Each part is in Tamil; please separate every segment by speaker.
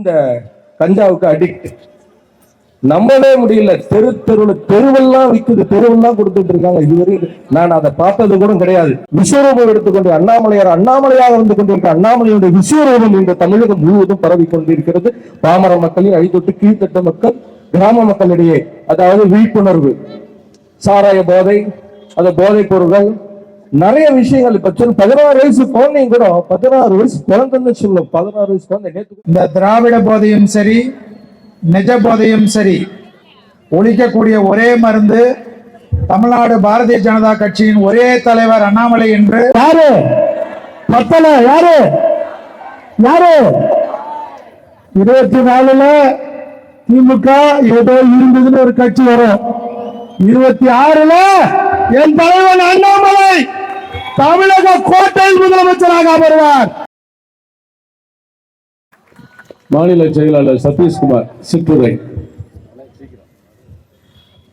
Speaker 1: இந்த கஞ்சாவுக்கு அடிக்ட். நம்பவே முடியல. தெரு தெருவில் தெருவெல்லாம் விற்குது தெருவெல்லாம் கொடுத்துட்டு இருக்காங்க. இதுவரை நான் அதை பார்த்தது கூட கிடையாது. விஸ்வரூபம் எடுத்துக்கொண்டு அண்ணாமலையார் அண்ணாமலையாக வந்து கொண்டிருக்க அண்ணாமலையுடைய விஸ்வரூபம் இந்த தமிழகம் முழுவதும் பரவி கொண்டிருக்கிறது பாமர மக்களின் அடித்தொட்டு கீழ்த்தட்ட மக்கள் கிராம மக்களிடையே அதாவது விழிப்புணர்வு சாராய போதை அந்த போதைப் பொருட்கள் நிறைய விஷயங்கள் இப்ப பதினாறு வயசு குழந்தைங்க கூட பதினாறு வயசு குழந்தைன்னு சொல்லும். பதினாறு வயசு குழந்தை
Speaker 2: இந்த திராவிட போதையும் சரி நிஜ போதையும் சரி ஒழிக்கக்கூடிய ஒரே மருந்து தமிழ்நாடு பாரதிய ஜனதா கட்சியின் ஒரே தலைவர் அண்ணாமலை என்று
Speaker 3: யாரு? பத்தல யாரு? யாரு? இருபத்தி நாலுல திமுக ஏதோ இருந்ததுன்னு ஒரு கட்சி வரும். இருபத்தி ஆறுல என் தலைவன் அண்ணாமலை. தமிழக கோட்டை முதலமைச்சராக வருவார்.
Speaker 1: மாநில செயலாளர் சதீஷ்குமார் சிற்றுரை.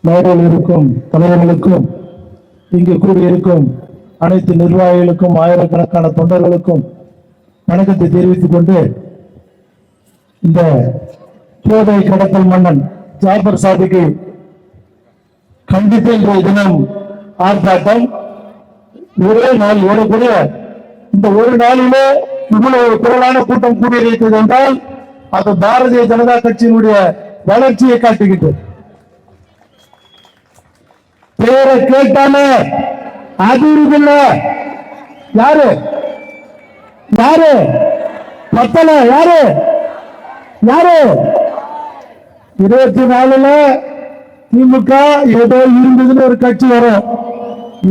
Speaker 3: மேடையில் இருக்கும் தலைவர்களுக்கும் இங்கு கூடியிருக்கும் அனைத்து நிர்வாகிகளுக்கும் ஆயிரக்கணக்கான தொண்டர்களுக்கும் வணக்கத்தை தெரிவித்துக் கொண்டு இந்த போதை கடத்தல் மன்னன் ஜாபர் சாதிக்கு கண்டித்து இன்றைய தினம் ஆர்ப்பாட்டம் ஒரே நாள் ஓடக்கூடிய இந்த ஒரு நாளிலே இவ்வளவு குரலான கூட்டம் கூடியிருக்கிறது என்றால் அது பாரதிய ஜனதா கட்சியினுடைய வளர்ச்சியை காட்டுகிட்டு பேரை கேட்டாலே அது இருக்குல்ல யாரு? யாரு? பத்தல யாரு? யாரு? இருபத்தி நாலுல திமுக ஏதோ இருந்ததுன்னு ஒரு கட்சி வரும்.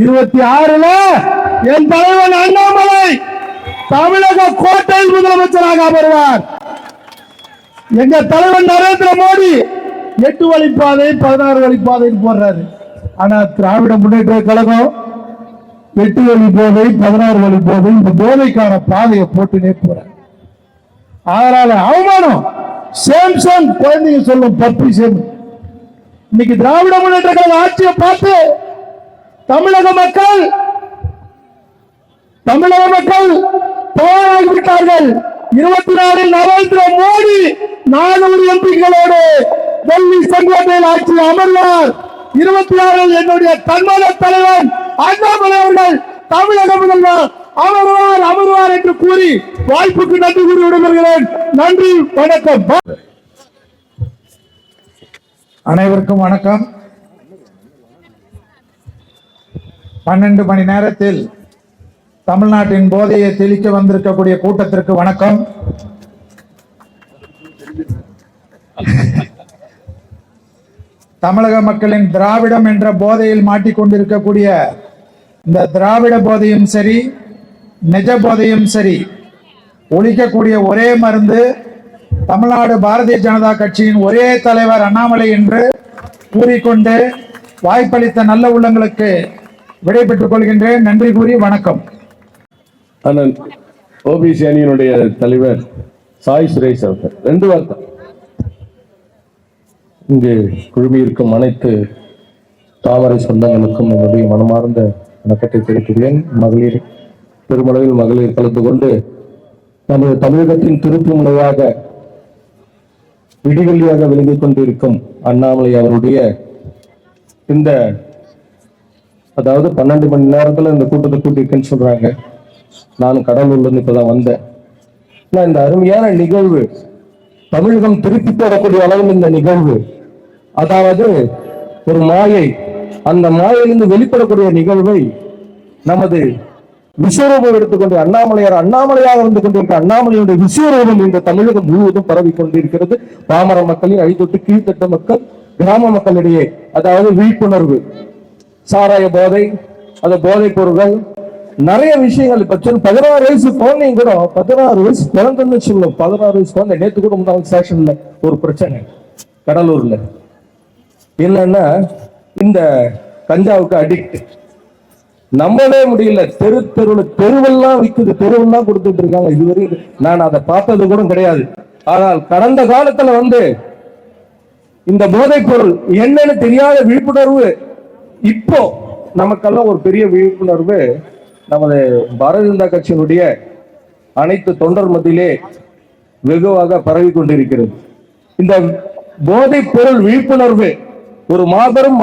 Speaker 3: இருபத்தி ஆறுல என் தலைவன் அண்ணாமலை தமிழக கோட்டை முதலமைச்சராக வருவார் எங்க தலைவன் நரேந்திர மோடி எட்டு வழிப்பாதை பதினாறு வழிப்பாதைன்னு போடுறாரு. ஆனா திராவிட முன்னேற்ற கழகம் எட்டு வழி போதை பதினாறு வழி போதை இந்த போதைக்கான பாதையை போட்டுனே போறாரு. அதனால அவமானம். சேம் சேம் குழந்தைங்க சொல்லும் பப்பி சேம் இன்னைக்கு திராவிட முன்னேற்ற கழக ஆட்சியை பார்த்து தமிழக மக்கள் தமிழக மக்கள் போராடி இருபத்தி நாலில் நரேந்திர மோடி நானூறு எம்பிகளோடு டெல்லி செங்கோட்டையில் ஆட்சி அமர்வார். இருபத்தி ஆறில் என்னுடைய தன்மான தலைவர் அண்ணாமலை அவர்கள் தமிழக முதல்வர் அமர்வார் அமர்வார் என்று கூறி வாய்ப்புக்கு நன்றி கூறி விடுகிறேன் நன்றி வணக்கம்.
Speaker 2: அனைவருக்கும் வணக்கம். பன்னெண்டு மணி நேரத்தில் தமிழ்நாட்டின் போதையை தெளிக்க வந்திருக்கக்கூடிய கூட்டத்திற்கு வணக்கம். தமிழக மக்களின் திராவிடம் என்ற போதையில் மாட்டிக்கொண்டிருக்கக்கூடிய இந்த திராவிட போதையும் சரி நிஜ போதையும் சரி ஒழிக்கக்கூடிய ஒரே மருந்து தமிழ்நாடு பாரதிய ஜனதா கட்சியின் ஒரே தலைவர் அண்ணாமலை என்று கூறிக்கொண்டு வாய்ப்பளித்த நல்ல உள்ளங்களுக்கு விடைபெற்றுக் கொள்கின்றேன். நன்றி கூறி வணக்கம்.
Speaker 1: அண்ணன் ஓபிசி அணியினுடைய தலைவர் சாய் சுரேஷ் அவர்கள். ரெண்டு வார்த்தை. இங்கு குழுமியிருக்கும் அனைத்து தாவர சொந்தங்களுக்கும் என்னுடைய மனமார்ந்த வணக்கத்தை தெரிவிக்கிறேன் மகளிர் பெருமளவில் மகளிர் கலந்து கொண்டு நமது தமிழகத்தின் திருப்பு முனையாக விடிவெள்ளியாக விளங்கிக் கொண்டிருக்கும் அண்ணாமலை அவருடைய இந்த அதாவது பன்னெண்டு மணி நேரத்துல இந்த கூட்டத்தை கூட்டியிருக்கேன்னு சொல்றாங்க. நான் கடலூர்ல இருந்து இப்பதான் வந்தேன். ஆனா இந்த அருமையான நிகழ்வு தமிழகம் திருப்பி போடக்கூடிய அளவில் இந்த நிகழ்வு அதாவது ஒரு மாயை அந்த மாயையிலிருந்து வெளிப்படக்கூடிய நிகழ்வை நமது விஸ்வரூபம் எடுத்துக்கொண்டு அண்ணாமலையார் அண்ணாமலையாக வந்து கொண்டிருக்க அண்ணாமலையுடைய விஸ்வரூபம் இந்த தமிழகம் முழுவதும் பரவி கொண்டிருக்கிறது பாமர மக்களின் அழிதொட்டு கீழ்த்தட்ட மக்கள் கிராம மக்களிடையே அதாவது விழிப்புணர்வு சாராய போதை அந்த போதைப் பொருட்கள் நிறைய விஷயங்கள் பற்றி பதினாறு வயசு குழந்தைங்க கூட பதினாறு வயசு பிறந்தன்னு சொல்லும் பதினாறு வயசு குழந்தை. நேத்து கூட முன்னாள் ஸ்டேஷன்ல ஒரு பிரச்சனை. கடலூர்ல. என்னன்னா இந்த கஞ்சாவுக்கு அடிக்ட் நம்பவே முடியல. தெரு தெருவில் தெருவெல்லாம் விற்குது தெருவெல்லாம் கொடுத்துட்டு இருக்காங்க. இதுவரை நான் அதை பார்த்தது கூட கிடையாது. ஆனால் கடந்த காலத்துல வந்து இந்த போதைப் பொருள் என்னன்னு தெரியாத விழிப்புணர்வு இப்போ நமக்கெல்லாம் ஒரு பெரிய விழிப்புணர்வு நமது பாரதிய ஜனதா கட்சியினுடைய அனைத்து தொண்டர் மத்தியிலே வெகுவாக பரவி கொண்டிருக்கிறது இந்த போதைப் பொருள் விழிப்புணர்வு ஒரு மாபெரும்